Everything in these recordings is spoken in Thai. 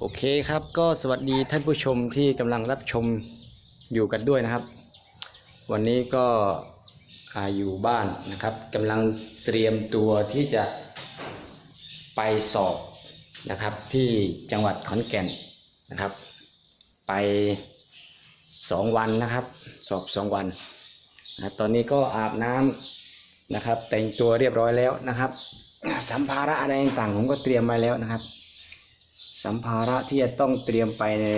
โอเคครับก็สวัสดีท่านผู้ชมที่กำลังรับชมอยู่กันด้วยนะครับ วันนี้ก็ออยู่บ้านนะครับกำลังเตรียมตัวที่จะไปสอบนะครับที่จังหวัดขอนแก่นนะครับ ไปสองวันนะครับ สอบสองวันนะตอนนี้ก็อาบน้ำนะครับ แต่งตัวเรียบร้อยแล้วนะครับ สัมภาระอะไรต่างๆผมก็เตรียมไว้แล้วนะครับ สัมภาระที่จะต้องเตรียมไปใน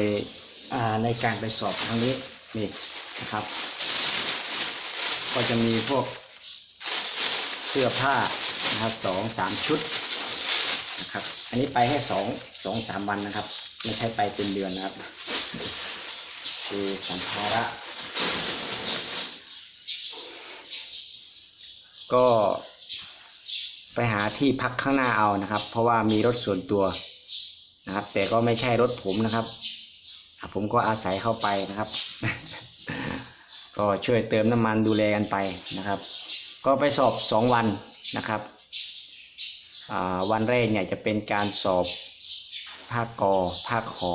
ในการไปสอบครั้งนี้นี่นะครับ ก็จะมีพวกเสื้อผ้านะครับสองสามชุดนะครับ อันนี้ไปแค่สองสองสามวันนะครับ ไม่ใช่ไปเป็นเดือนนะครับ คือสัมภาระ ก็ไปหาที่พักข้างหน้าเอานะครับ เพราะว่ามีรถส่วนตัว นะครับ แต่ก็ไม่ใช่รถผมนะครับ ผมก็อาศัยเข้าไปนะครับ ก็ช่วยเติมน้ำมันดูแลกันไปนะครับ ก็ไปสอบสองวันนะครับวันแรกเนี่ยจะเป็นการสอบภาคกอภาคขอ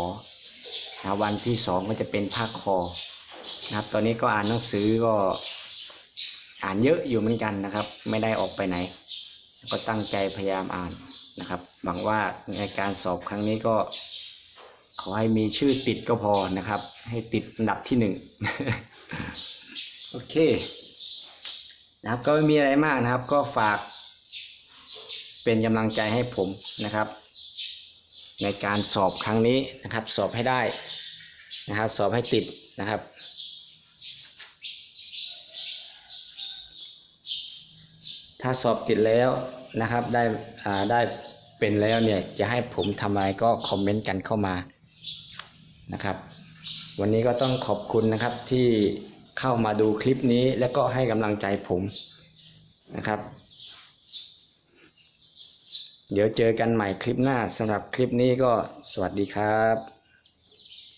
นะวันที่สองก็จะเป็นภาคคอนะครับ ตอนนี้ก็อ่านหนังสือก็อ่านเยอะอยู่เหมือนกันนะครับ ไม่ได้ออกไปไหน ก็ตั้งใจพยายามอ่าน นะครับ หวังว่าในการสอบครั้งนี้ก็ ขอให้มีชื่อติดก็พอนะครับ ให้ติดอันดับที่หนึ่งโอเค นะครับก็ไม่มีอะไรมากนะครับ ก็ฝาก เป็นกำลังใจให้ผมนะครับ ในการสอบครั้งนี้นะครับ สอบให้ได้นะครับ สอบให้ติดนะครับ ถ้าสอบติดแล้วนะครับได้ได้เป็นแล้วเนี่ยจะให้ผมทำอะไรก็คอมเมนต์กันเข้ามานะครับ วันนี้ก็ต้องขอบคุณนะครับที่เข้ามาดูคลิปนี้และก็ให้กำลังใจผมนะครับ เดี๋ยวเจอกันใหม่คลิปหน้าสำหรับคลิปนี้ก็สวัสดีครับ